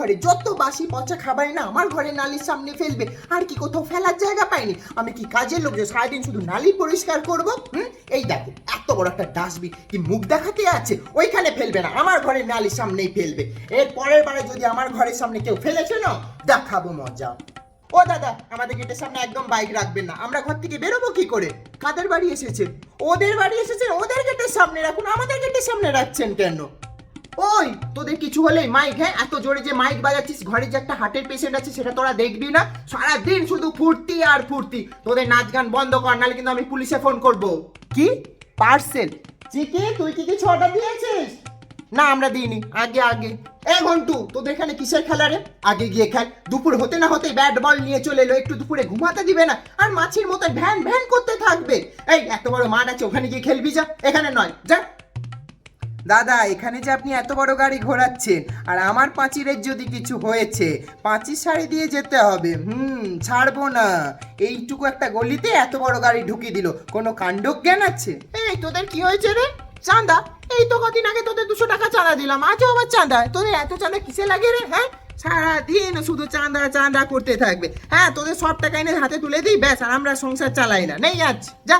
ঘরে, যত বাসি পচা খাবারই না আমার ঘরে নালির সামনে ফেলবে। আর কি কোথাও ফেলার জায়গা পাইনি। আমি কি কাজের লোক যে সারাদিন শুধু নালি পরিষ্কার করব? হুম? এই দেখো, এত বড় একটা ডাস্টবিন কি মুখ দেখাতে আছে? ওইখানে ফেলবে না, আমার ঘরের নালির সামনেই ফেলবে। এর পরের বারে যদি আমার ঘরের সামনে কেউ ফেলেছে না, দেখাবো মজা। ও দাদা, আমাদের গেটের সামনে একদম বাইক রাখবেন না। আমরা ঘর থেকে বেরোবো কি করে? কাদের বাড়ি এসেছে ওদের বাড়ি এসেছে ওদের গেটের সামনে রাখুন। আমাদের গেটের সামনে রাখছেন কেন? ওই, তোদের কিছু হলেই মাইক হ্যাঁ? এত জোরে যে মাইক বাজাচ্ছিস, ঘরে যে একটা হার্টের পেশেন্ট আছে, সেটা তোরা দেখবি না। সারাদিন শুধু ফুর্তি আর ফুর্তি। তোদের নাচ গান বন্ধ কর কিন্তু আমি পুলিশে ফোন করব। কি? পার্সেল তুই কি কিছু অর্ডার দিয়েছিস? না, আমরা দিইনি। আগে আগে। এ, ঘন্টু, তোদের এখানে কিসের খেলা রে? আগে গিয়ে খেল। দুপুর হতে না হতে ব্যাট বল নিয়ে চলে এলো। একটু দুপুরে ঘুমাতে দিবে না। আর মাছির মতো ভ্যান ভ্যান করতে থাকবে। এই, এত বড় মাঠ আছে, ওখানে গিয়ে খেলবি যা। এখানে নয়। যা। দাদা, এখানে যে আপনি এত বড় গাড়ি ঘোরাচ্ছেন, আর আমার পাঁচিরের যদি কিছু হয়েছে পাঁচির শাড়ি দিয়ে যেতে হবে। হুম, ছাড়বো না। এইটুকু একটা গলিতে এত বড় গাড়ি ঢুকিয়ে দিল। কোনো কাণ্ড জ্ঞান আছে? এই তোদের কি হয়েছে রে? চাঁদা, এই তো কদিন আগে তোদের দুশো টাকা চাঁদা দিলাম, আজও আবার চাঁদা? তোদের এত চাঁদা কিসে লাগে রে হ্যাঁ? সারাদিন শুধু চাঁদা চাঁদা করতে থাকবে। হ্যাঁ তোদের সব টাকা এনে হাতে তুলে দিই, ব্যাস, আর আমরা সংসার চালাই না। নেই আজ, যা।